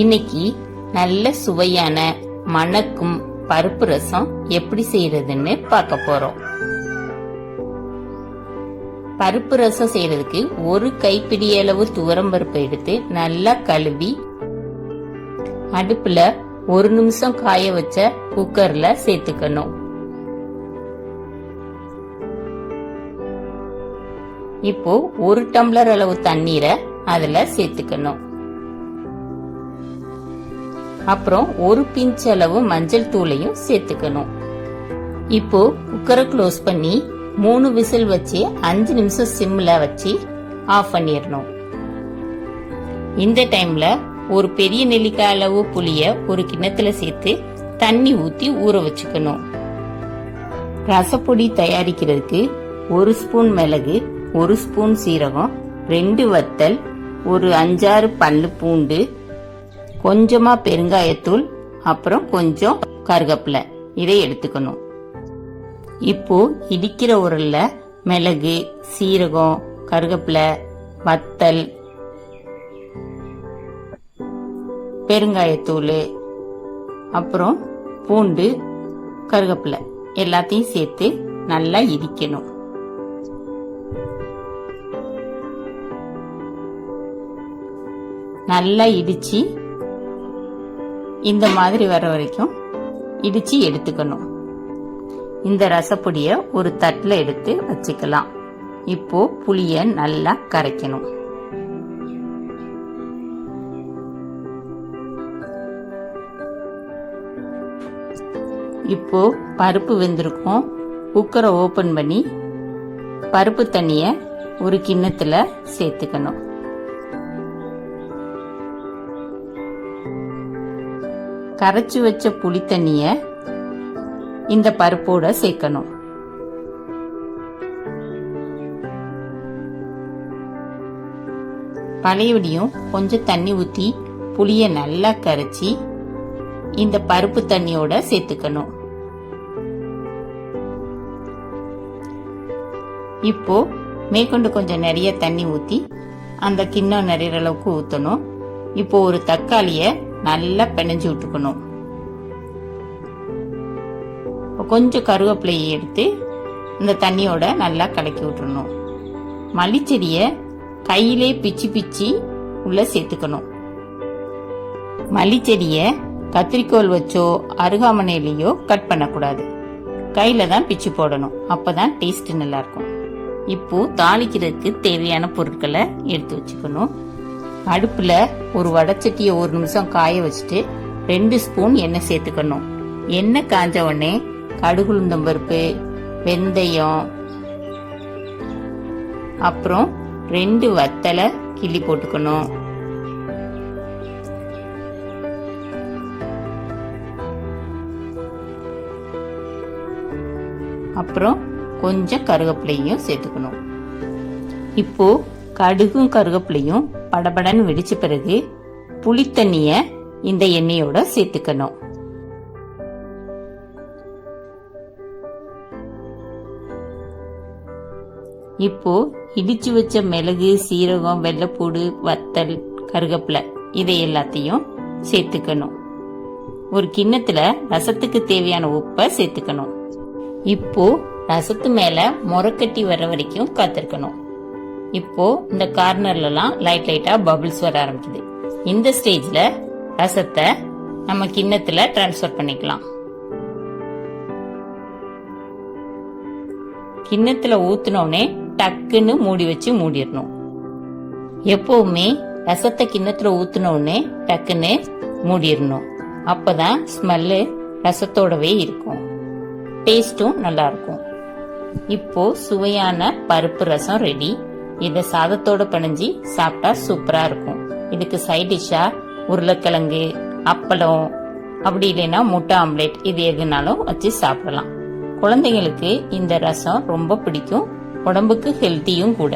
இன்னைக்கு நல்ல சுவையான மணக்கும் பருப்பு ரசம் எப்படி செய்யறதுன்னு பார்க்க போறோம். பருப்பு ரசம் செய்யறதுக்கு ஒரு கைப்பிடி அளவு துவரம் பருப்பு எடுத்து நல்லா கழுவி அடுப்புல ஒரு நிமிஷம் காய வச்ச குக்கர்ல சேர்த்துக்கணும். இப்போ ஒரு டம்ளர் அளவு தண்ணீரை அதுல சேர்த்துக்கணும். அப்புறம் ஒரு பிஞ்ச் அளவு மஞ்சள் தூளையும் சேர்த்துக்கணும். இப்போ குக்கரை க்ளோஸ் பண்ணி மூணு விசில் வச்சு அஞ்சு நிமிஷம் சிம்ல வச்சு ஆஃப் பண்ணிடணும். இந்த டைம்ல ஒரு பெரிய நெல்லிக்காய் அளவு புளிய ஒரு கிண்ணத்துல சேர்த்து தண்ணி ஊத்தி ஊற வச்சுக்கணும். ரசப்பொடி தயாரிக்கிறதுக்கு ஒரு ஸ்பூன் மிளகு ஒரு ஸ்பூன் சீரகம் ரெண்டு வத்தல் ஒரு அஞ்சாறு பல்லு பூண்டு கொஞ்சமா பெருங்காயத்தூள் அப்புறம் கொஞ்சம் கருகப்பிலை. இதை எடுத்துக்கணும். இப்போ இடிக்கிற உரல்ல மிளகு சீரகம் கருகப்பிலை வத்தல் பெருங்காயத்தூள் அப்புறம் பூண்டு கருகப்பிலை எல்லாத்தையும் சேர்த்து நல்லா இடிக்கணும். நல்லா இடிச்சு இந்த மாதிரி வர வரைக்கும் இடித்து எடுத்துக்கணும். இந்த ரசப்பொடியை ஒரு தட்டில் எடுத்து வச்சுக்கலாம். இப்போ புளியை நல்லா கரைக்கணும். இப்போ பருப்பு வெந்திருக்கும். குக்கரை ஓப்பன் பண்ணி பருப்பு தண்ணியை ஒரு கிண்ணத்தில் சேர்த்துக்கணும். கரைச்சி வச்ச புளி தண்ணியை இந்த பருப்போட சேர்க்கணும். பழையபடியும் கொஞ்சம் தண்ணி ஊற்றி புளியை நல்லா கரைச்சி இந்த பருப்பு தண்ணியோட சேர்த்துக்கணும். இப்போ மேற்கொண்டு கொஞ்சம் நிறைய தண்ணி ஊற்றி அந்த கிண்ணம் நிறைய அளவுக்கு ஊற்றணும் இப்போ ஒரு தக்காளியை நல்லா பிணைஞ்சு விட்டுக்கணும். கொஞ்சம் கருவேப்பிலையை எடுத்து இந்த தண்ணியோட நல்லா கலக்கி விட்டுறணும். மல்லிச்செடியை கையிலே பிச்சு பிச்சு உள்ள சேர்த்துக்கணும். மல்லிச்செடியை கத்திரிக்கோல் வச்சோ அருகாமனையிலையோ கட் பண்ணக்கூடாது. கையில தான் பிச்சு போடணும். அப்பதான் டேஸ்ட் நல்லா இருக்கும். இப்போ தாளிக்கிறதுக்கு தேவையான பொருட்களை எடுத்து வச்சுக்கணும். அடுப்பில் ஒரு வடச்சட்டியை ஒரு நிமிஷம் காய வச்சுட்டு ரெண்டு ஸ்பூன் எண்ணெய் சேர்த்துக்கணும். எண்ணெய் காஞ்ச உடனே கடுகுளுந்தம் பருப்பு வெந்தயம் அப்புறம் ரெண்டு வத்தலை கிள்ளி போட்டுக்கணும். அப்புறம் கொஞ்சம் கருவேப்பிலையும் சேர்த்துக்கணும். இப்போ கடுகும் கருவேப்பிலையும் படபடன்னு வெடிச்ச பிறகு புளித்தண்ணிய இந்த எண்ணெயோட சேர்த்துக்கணும். இப்போ இடிச்சு வச்ச மிளகு சீரகம் வெள்ளைப்பூடு வத்தல் கருகப்பிலை இதை எல்லாத்தையும் சேர்த்துக்கணும். ஒரு கிண்ணத்துல ரசத்துக்கு தேவையான உப்பை சேர்த்துக்கணும். இப்போ ரசத்து மேல முறக்கட்டி வர வரைக்கும் காத்திருக்கணும். இப்போ இந்த கார்னர்லலாம் லைட் லைட்டா பபிள்ஸ் வர ஆரம்பிக்குது இந்த ஸ்டேஜ்ல ரசத்தை நம்ம கிண்ணத்துல டிரான்ஸ்ஃபர் பண்ணிக்கலாம். கிண்ணத்துல ஊத்தினோடனே டக்குன்னு மூடி வச்சு மூடிடணும். எப்பவுமே ரசத்தை கிண்ணத்துல ஊத்தினோடனே டக்குன்னு மூடிடணும். அப்பதான் ஸ்மெல்லு ரசத்தோடவே இருக்கும். டேஸ்டும் நல்லா இருக்கும். இப்போ சுவையான பருப்பு ரசம் ரெடி. இதை சாதத்தோட பிணைஞ்சி சாப்பிட்டா சூப்பரா இருக்கும். இதுக்கு சைட் டிஷ்ஷா உருளைக்கிழங்கு அப்பளம் அப்படி இல்லைன்னா முட்டை ஆம்லேட் இது எதுனாலும் வச்சு சாப்பிடலாம். குழந்தைங்களுக்கு இந்த ரசம் ரொம்ப பிடிக்கும். உடம்புக்கு ஹெல்த்தியும் கூட.